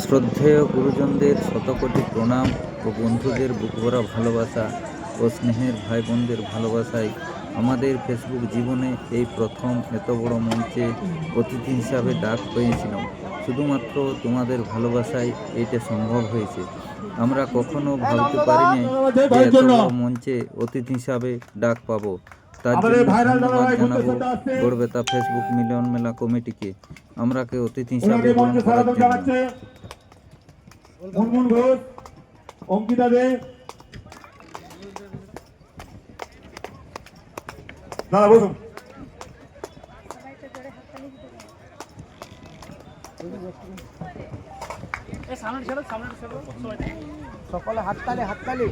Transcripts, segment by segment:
শ্রদ্ধেয় গুরুজনদের শতকোটি প্রণাম ও বন্ধুদের বুকভরা ভালোবাসা ও স্নেহের ভাই বোনদের ভালোবাসায় আমাদের ফেসবুক জীবনে এই প্রথম এত বড় মঞ্চে অতিথি হিসাবে ডাক পেয়েছিলাম। শুধুমাত্র তোমাদের ভালোবাসায় এটা সম্ভব হয়েছে। আমরা কখনো ভাবতে পারিনি যে এত বড় মঞ্চে অতিথি হিসাবে ডাক পাবো। তার জন্য ধন্যবাদ জানাব গড়বেতা ফেসবুক মিলন মেলা কমিটিকে। আমরাকে অতিথি হিসাবে গ্রহণ করার জন্য। মুনমুন ঘোষ অঙ্কিতা দে দাদা বসুন সকলে হাততালি হাততালি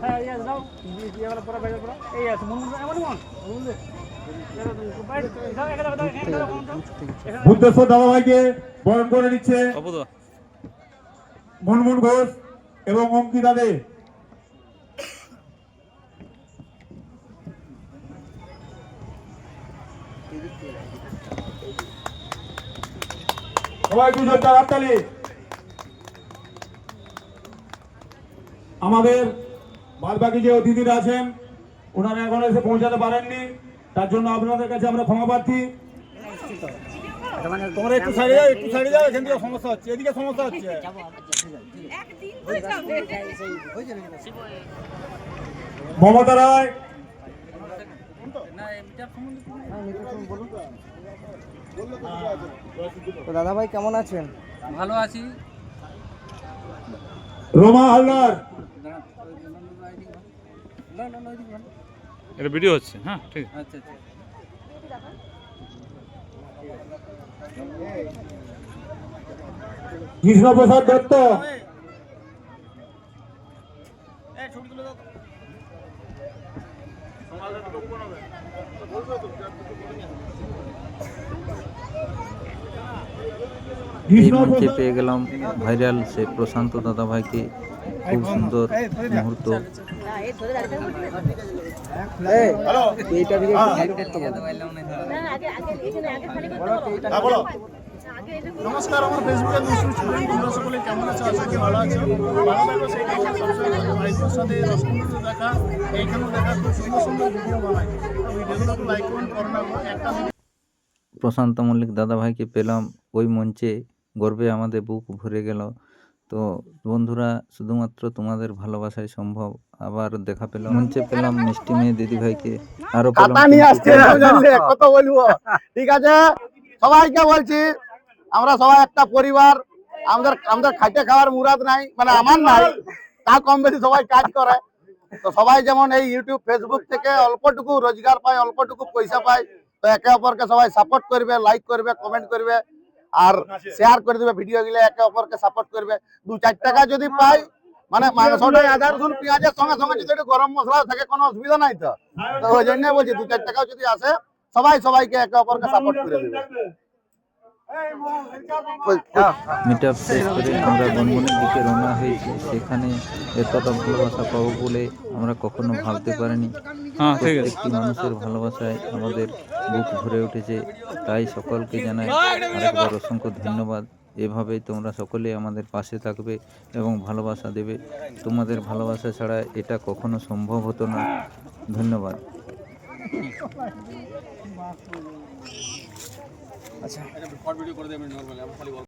হ্যাঁ এই আছে যাও দিয়ে গেলে পরে বাইরে পড়া এই আছে মন মন এমন মন বুদ্ধেশ্বর দাদাভাইকে বরণ করে নিচ্ছে মুনমুন ঘোষ এবং অঙ্কিতা দে। সবাই দুজন হাততালি। আমাদের বাদবাকি যে অতিথিরা আছেন ওনারা এখন এসে পৌঁছাতে পারেননি। তার জন্য আপনাদের কাছে আমরা ক্ষমা প্রার্থী। তোমরা একটু সাইডে যাও একটু সাইডে যাও এখান থেকে সমস্যা হচ্ছে এদিকে সমস্যা হচ্ছে। মমতা রায়। দাদা ভাই কেমন আছেন? ভালো আছি। রোমা হালদার। এটা ভিডিও হচ্ছে হ্যাঁ ঠিক আছে। আচ্ছা আচ্ছা। কৃষ্ণপ্রসাদ দত্ত। এই মঞ্চে পেয়ে গেলাম ভাইরাল সে প্রশান্ত দাদা ভাইকে খুব সুন্দর মুহূর্ত। বলো। বলো। নমস্কার আমার স্টুডেন্ট তোমরা সকলে কেমন আছো? আশা করি ভালো আছো। ভালো থাকো সেই ভাইবোর সাথে দেখা। এইখানেও দেখা খুব সুন্দর সুন্দর ভিডিও বানাই। ভিডিওগুলো লাইক করুন করোনা একটা প্রশান্ত মল্লিক দাদা ভাইকে পেলাম। ওই মঞ্চে গর্বে আমাদের বুক ভরে গেল। তো বন্ধুরা শুধুমাত্র তোমাদের ভালোবাসায় সম্ভব। আবার দেখা পেলাম মঞ্চে পেলাম মিষ্টি মেয়ে দিদি ভাইকে। আরও কত বলব? ঠিক আছে? সবাইকে বলছি আমরা সবাই একটা পরিবার। আমাদের আমাদের খাইতে খাওয়ার মুরাদ নাই মানে আমার নাই তা কম বেশি সবাই কাজ করে। তো সবাই যেমন এই ইউটিউব ফেসবুক থেকে অল্পটুকু রোজগার পায় অল্পটুকু পয়সা পায় তো একে অপরকে সবাই সাপোর্ট করবে লাইক করবে কমেন্ট করবে। আর শেয়ার করে দেবে ভিডিও গুলো একে অপরকে সাপোর্ট করবে। দু চার টাকা যদি পাই মানে মাংসটা আদা রসুন পেঁয়াজের সঙ্গে সঙ্গে যদি একটু গরম মশলা থাকে কোনো অসুবিধা নাই তো। তো ওই জন্য বলছি দু চার টাকাও যদি আসে সবাই সবাইকে একে অপরকে সাপোর্ট করে দেবে। মিট আপ শেষ করে আমরা বনবনের দিকে রওনা হয়েছি। সেখানে এতটা ভালোবাসা পাবো বলে আমরা কখনো ভাবতে পারিনি। হ্যাঁ প্রত্যেকটি মানুষের ভালোবাসায় আমাদের বুক ভরে উঠেছে। তাই সকলকে জানাই আরেকবার অসংখ্য ধন্যবাদ। এভাবেই তোমরা সকলে আমাদের পাশে থাকবে এবং ভালোবাসা দেবে। তোমাদের ভালোবাসা ছাড়া এটা কখনো সম্ভব হতো না। ধন্যবাদ।